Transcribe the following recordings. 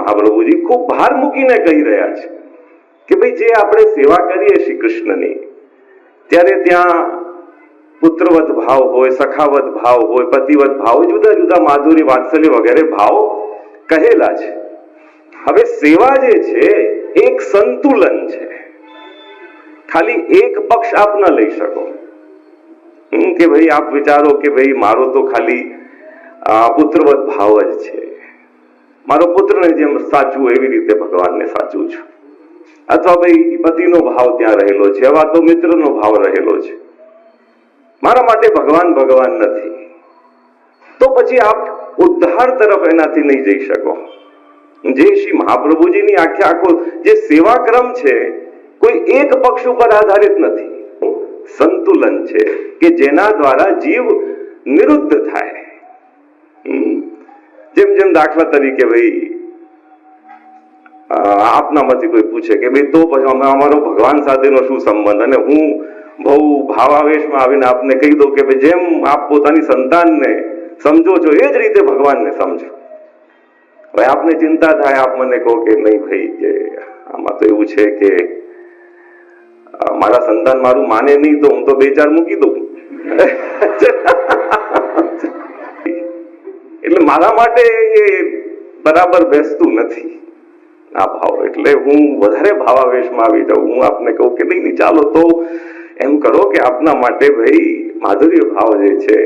મહાપ્રભુજી ખૂબ ભાર મૂકીને કહી રહ્યા છે કે ભાઈ જે આપણે સેવા કરીએ શ્રી કૃષ્ણની, ત્યારે ત્યાં પુત્રવત ભાવ હોય, સખાવત ભાવ હોય, પતિવત ભાવ જુદા જુદા માધુરી, વાત્સલ્ય વગેરે ભાવ કહેલા છે. હવે સેવા જે છે, એક સંતુલન છે. ખાલી એક પક્ષ આપ ન લઈ શકો. કે ભાઈ, આપ વિચારો કે ભાઈ, મારો તો ખાલી પુત્રવત ભાવ જ છે. મારો પુત્રને જેમ સાચું એવી રીતે ભગવાનને સાચું છું. અથવા ભાઈ પતિનો ભાવ ત્યાં રહેલો છે અથવા તો મિત્રનો ભાવ રહેલો છે. મારા માટે ભગવાન ભગવાન નથી. તો પછી આપ ઉદ્ધાર તરફ એનાથી નહીં જઈ શકો. જે શ્રી મહાપ્રભુજીની આખે આખો જે સેવા ક્રમ છે, કોઈ એક પક્ષ ઉપર આધારિત નથી. સંતુલન છે કે જેના દ્વારા જીવ નિરુદ્ધ થાય. જેમ જેમ દાખલા તરીકે ભાઈ આપનામાંથી કોઈ પૂછે કે ભાઈ, તો પછી અમે અમારો ભગવાન સાથેનો શું સંબંધ? અને હું બહુ ભાવાવેશમાં આવીને આપને કહી દઉં કે ભાઈ, જેમ આપ પોતાની સંતાનને સમજો છો, એ જ રીતે ભગવાનને સમજો. હવે આપને ચિંતા થાય, આપ મને કહો કે નહીં ભાઈ કે આમાં તો એવું છે કે મારા સંતાન મારું માને નહીં તો હું તો બે ચાર મૂકી દઉં. એટલે મારા માટે એ બરાબર બેસતું નથી. આ ભાવ, એટલે હું વધારે ભાવાવેશમાં આવી જાઉં. હું આપને કહું કે નહીં ચાલો તો એમ કરો કે આપના માટે ભાઈ માધુર્ય ભાવ જે છે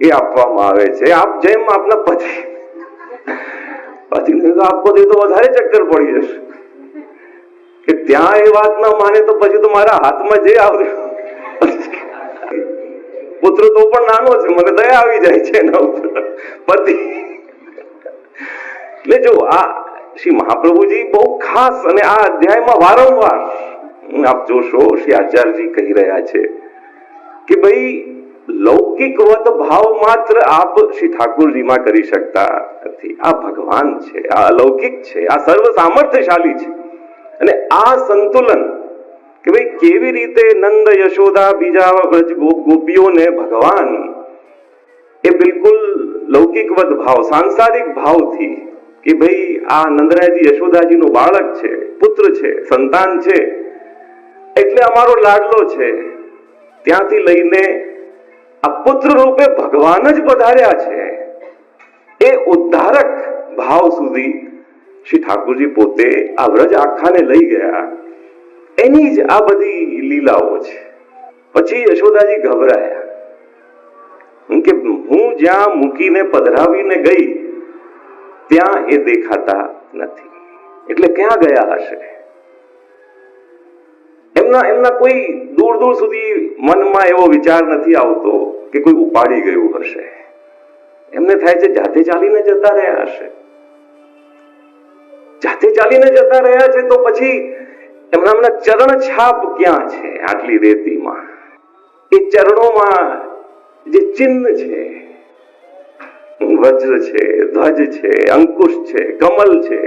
એ આપવામાં આવે છે. આપ જેમ આપના પતિ. પતિને તો આપો તો વધારે ચક્કર પડી જશે. કે ત્યાં એ વાત ના માને તો પછી તો મારા હાથમાં જે આવે પુત્ર તો પણ નાનો છે, મને દયા આવી જાય છે એના ઉપર. પતિ. એટલે જો આ શ્રી મહાપ્રભુજી બહુ ખાસ અને આ અધ્યાયમાં વારંવાર આપ જોશો, શ્રી આચાર્યજી કહી રહ્યા છે કે ભાઈ લૌકિક વત ભાવ માત્ર આપ શ્રી ઠાકુરજીમાં કરી શકતા નથી. આ ભગવાન છે, આ અલૌકિક છે, આ સર્વ સામર્થ્યશાલી છે. અને આ સંતુલન કે ભાઈ કેવી રીતે નંદ યશોદા બીજા ગોપીઓને ભગવાન, એ બિલકુલ લૌકિકવત ભાવ, સાંસારિક ભાવથી કે ભાઈ આ નંદરાયજી યશોદાજીનું બાળક છે, પુત્ર છે, સંતાન છે, એટલે અમારો લાડલો છે, ત્યાંથી લઈને આ પુત્ર રૂપે ભગવાન જ પધાર્યા છે, એ ઉદ્ધારક ભાવ સુધી શ્રી ઠાકુરજી પોતે આ વ્રજ આખાને લઈ ગયા. એની જ આ બધી લીલાઓ છે. પછી યશોદાજી ગભરાયા. કે હું જ્યાં મૂકીને પધરાવીને ગઈ, ત્યાં એ દેખાતા નથી. એટલે ક્યાં ગયા હશે? એમના એમના કોઈ દૂર દૂર સુધી મનમાં એવો વિચાર નથી આવતો કે કોઈ ઉપાડી ગયું હશે. એમને થાય છે જાતે ચાલીને જતા રહ્યા હશે. જાતે ચાલીને જતા રહ્યા છે, તો પછી એમના એમના ચરણ છાપ ક્યાં છે આટલી રેતીમાં? એ ચરણોમાં જે ચિહ્ન છે, વજ્ર છે, ધ્વજ છે, અંકુશ છે, કમલ છે,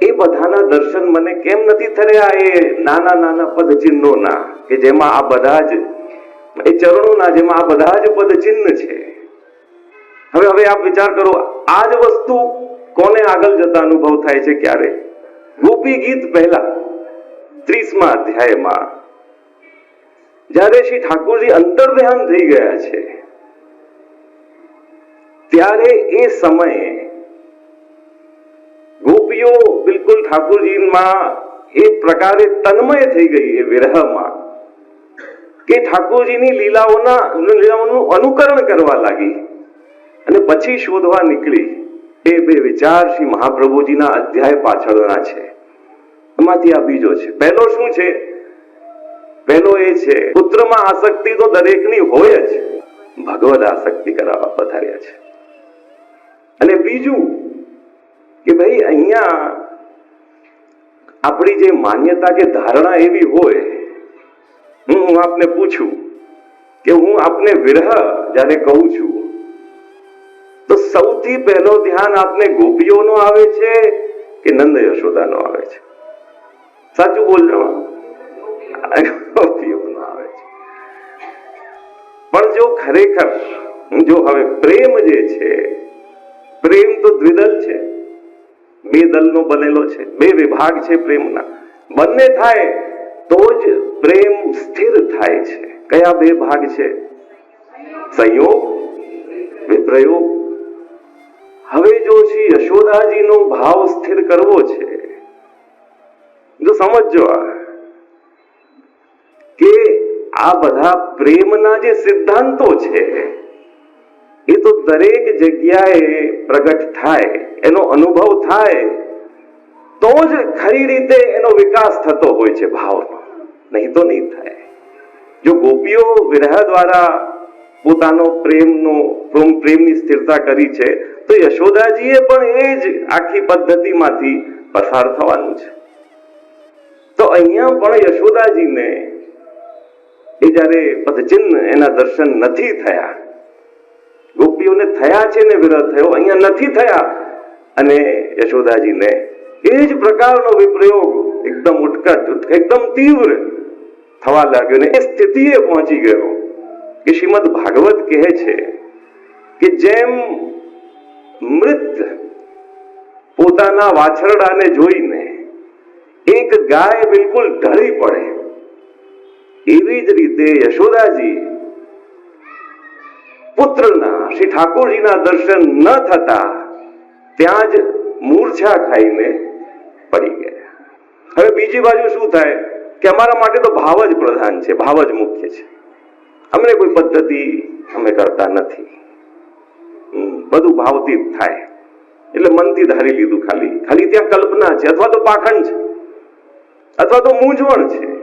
એ બધાના દર્શન મને કેમ નથી થયા એ નાના નાના પદ ચિહ્નોના કે જેમાં આ બધા જ, એ ચરણોના જેમાં આ બધા જ પદ ચિહ્ન છે? હવે હવે આપ વિચાર કરો, આ જ વસ્તુ કોને આગળ જતા અનુભવ થાય છે ક્યારે? ગોપી ગીત પહેલા, ત્રીસમા અધ્યાયમાં. જ્યારે શ્રી ઠાકોરજી અંતર્ધ્યાન થઈ ગયા છે, ત્યારે એ સમયે ગોપીઓ બિલકુલ ઠાકોરજીમાં એ પ્રકારે તન્મય થઈ ગઈ એ વિરહમાં, કે ઠાકોરજીની લીલાઓના લીલાઓનું અનુકરણ કરવા લાગી અને પછી શોધવા નીકળી. એ બે વિચાર શ્રી મહાપ્રભુજીના અધ્યાય પાછળના છે. એમાંથી આ બીજો છે. પહેલો શું છે? પહેલો એ છે, પુત્રમાં આસક્તિ તો દરેકની હોય જ. ભગવદ આસક્તિ કરાવવા પધાર્યા છે. અને બીજું કે ભાઈ અહીંયા આપણી જે માન્યતા કે ધારણા એવી હોય, હું આપને પૂછું કે હું આપને વિરહ જ્યારે કહું છું તો સૌથી પહેલો ધ્યાન આપને ગોપીઓનો આવે છે કે નંદ યશોદાનો આવે છે? સાચું બોલજો ગોપીઓનો આવે છે. પણ જો ખરેખર, જો હવે પ્રેમ જે છે, પ્રેમ તો દ્વિદલ છે. બે દલનો બનેલો છે, બે વિભાગ છે પ્રેમના. બંને થાય તો જ પ્રેમ સ્થિર થાય છે. કયા બે ભાગ છે? સંયોગ, વિપ્રયોગ હવે જો શ્રી યશોદાજીનો ભાવ સ્થિર કરવો છે, જો સમજો કે આ બધા પ્રેમના જે સિદ્ધાંતો છે, એ તો દરેક જગ્યાએ પ્રગટ થાય, એનો અનુભવ થાય, તો જ ખરી રીતે એનો વિકાસ થતો હોય છે ભાવનો. નહીં તો નહીં થાય. જો ગોપીઓ વિરહ દ્વારા પોતાનો પ્રેમનો પ્રેમ- પ્રેમની સ્થિરતા કરી છે તો યશોદાજીએ પણ એ જ આખી પદ્ધતિમાંથી પસાર થવાનું છે. તો અહીંયા પણ યશોદાજીને એ જ્યારે પદચિહ્ન એના દર્શન નથી થયા, ગોપીઓને થયા છે ને વિરહ થયો, અહીંયા નથી થયા, અને યશોદાજીને એ જ પ્રકારનો વિપ્રયોગ એકદમ ઉટકટ એકદમ તીવ્ર થવા લાગ્યો ને એ સ્થિતિએ પહોંચી ગયો. કે શ્રીમદ ભાગવત કહે છે કે જેમ મૃત પોતાના વાછરડાને જોઈને એક ગાય બિલકુલ ઢળી પડે. એવી જ રીતે યશોદાજી પુત્રના, શ્રી ઠાકોરજીના દર્શન ન થતા ત્યાં જ મૂર્છા ખાઈને પડી ગયા. હવે બીજી બાજુ શું થાય? કે અમારા માટે તો ભાવ જ પ્રધાન છે, ભાવ જ મુખ્ય છે. અમને કોઈ પદ્ધતિ અમે કરતા નથી. બધું ભાવથી જ થાય. એટલે મનથી ધારી લીધું ખાલી. ખાલી ત્યાં કલ્પના છે, અથવા તો પાખંડ છે, અથવા તો મૂંઝવણ છે.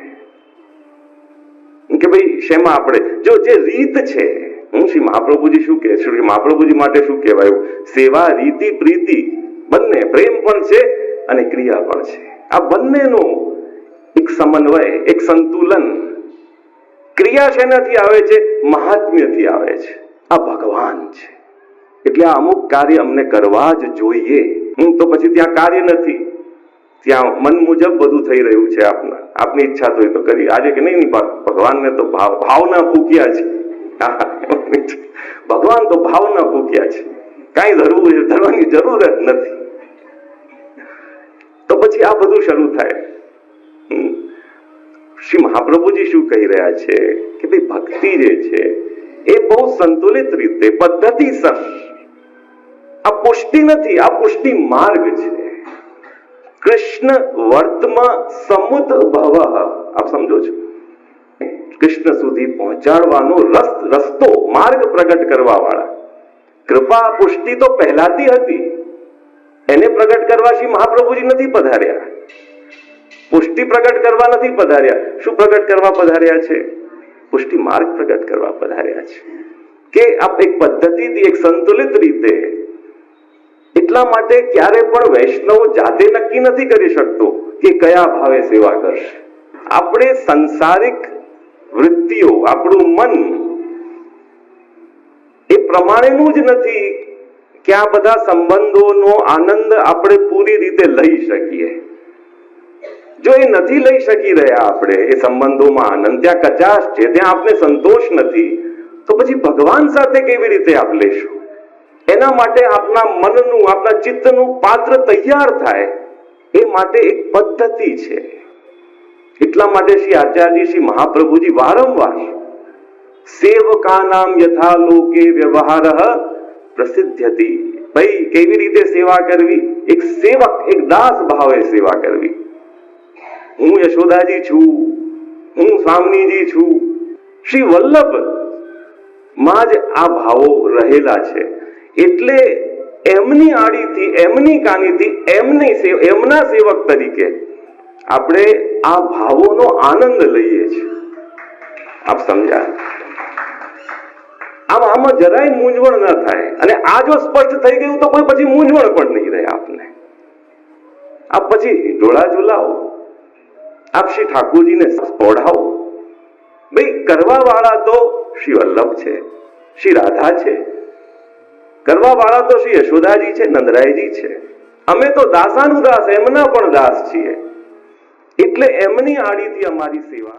કે ભાઈ, શેમાં આપણે? જો જે રીત છે, હું શ્રી મહાપ્રભુજી શું કે, શ્રી મહાપ્રભુજી માટે શું કહેવાયું? સેવા, રીતિ, પ્રીતિ, બંને પ્રેમ પણ છે અને ક્રિયા પણ છે. આ બંનેનો એક સમન્વય, એક સંતુલન ક્રિયા શેનાથી આવે છે? મહાત્મ્યથી આવે છે. આ ભગવાન છે. એટલે આ અમુક કાર્ય અમને કરવા જ જોઈએ. હું તો પછી ત્યાં કાર્ય નથી. ત્યાં મન મુજબ બધું થઈ રહ્યું છે આપના. આપની ઈચ્છા તો એ તો કરી. આજે કે નહીં ભગવાનને તો ભાવ, ભાવના ફૂક્યા છે. ભગવાન તો ભાવના ફૂક્યા છે. કઈ ધરવું ધરવાની જરૂર જ નથી. તો પછી આ બધું શરૂ થાય. શ્રી મહાપ્રભુજી શું કહી રહ્યા છે? કે ભાઈ ભક્તિ જે છે, એ બહુ સંતુલિત રીતે, પદ્ધતિસર આ પુષ્ટિ નથી, આ પુષ્ટિ માર્ગ છે. કૃષ્ણ વર્તમાં સમુદ ભવ આપ સમજો છો? કૃષ્ણ સુધી પહોંચાડવાનો રસ, રસ્તો, માર્ગ પ્રગટ કરવા વાળા કૃપા પુષ્ટિ તો પહેલાથી હતી. એને પ્રગટ કરવા શ્રી મહાપ્રભુજી નથી પધાર્યા. પુષ્ટિ પ્રગટ કરવા નથી પધાર્યા. શું પ્રગટ કરવા પધાર્યા છે? પુષ્ટિ માર્ગ પ્રગટ કરવા પધાર્યા છે. કે આપ એક પદ્ધતિથી, એક સંતુલિત રીતે એટલા માટે ક્યારે પણ વૈષ્ણવ જાતે નક્કી નથી કરી શકતો કે કયા ભાવે સેવા કરશે. આપણે સંસારિક વૃત્તિઓ, આપણું મન એ પ્રમાણેનું જ નથી કે આ બધા સંબંધોનો આનંદ આપણે પૂરી રીતે લઈ શકીએ. જો એ નથી લઈ શકી રહ્યા આપણે, એ સંબંધોમાં આનંદ, ત્યાં કચાશ છે, ત્યાં આપને સંતોષ નથી, તો પછી ભગવાન સાથે કેવી રીતે આપ લેશો? એના માટે આપના મનનું, આપના ચિત્તનું પાત્ર તૈયાર થાય એ માટે એક પદ્ધતિ છે. એટલા માટે શ્રી આચાર્ય શ્રી મહાપ્રભુજી વારંવાર સેવકાનામ યથા લોકે વ્યવહાર પ્રસિદ્ધ્યતિ. ભાઈ, કેવી રીતે સેવા કરવી? એક સેવક, એક દાસ ભાવે સેવા કરવી. હું યશોદાજી છું, હું સ્વામીજી છું. શ્રી વલ્લભ, માં જ આ ભાવો રહેલા છે. એટલે એમની આડીથી, એમની કાનીથી, એમની એમના સેવક તરીકે આપણે આ ભાવોનો આનંદ લઈએ છીએ. આપ સમજ્યા? આમ આમાં જરાય મૂંઝવણ ના થાય. અને આ જો સ્પષ્ટ થઈ ગયું તો કોઈ પછી મૂંઝવણ પણ નહીં રહે આપને. આપ પછી ઢોળા ઝુલાવો. આપ શ્રી ઠાકોરજીને સ્પોઢાવો ભાઈ કરવા વાળા તો શ્રી વલ્લભ છે, શ્રી રાધા છે કરવા વાળા તો શ્રી યશોદાજી છે, નંદરાયજી છે. અમે તો દાસાનુદાસ, એમના પણ દાસ છીએ. એટલે એમની આડીથી અમારી સેવા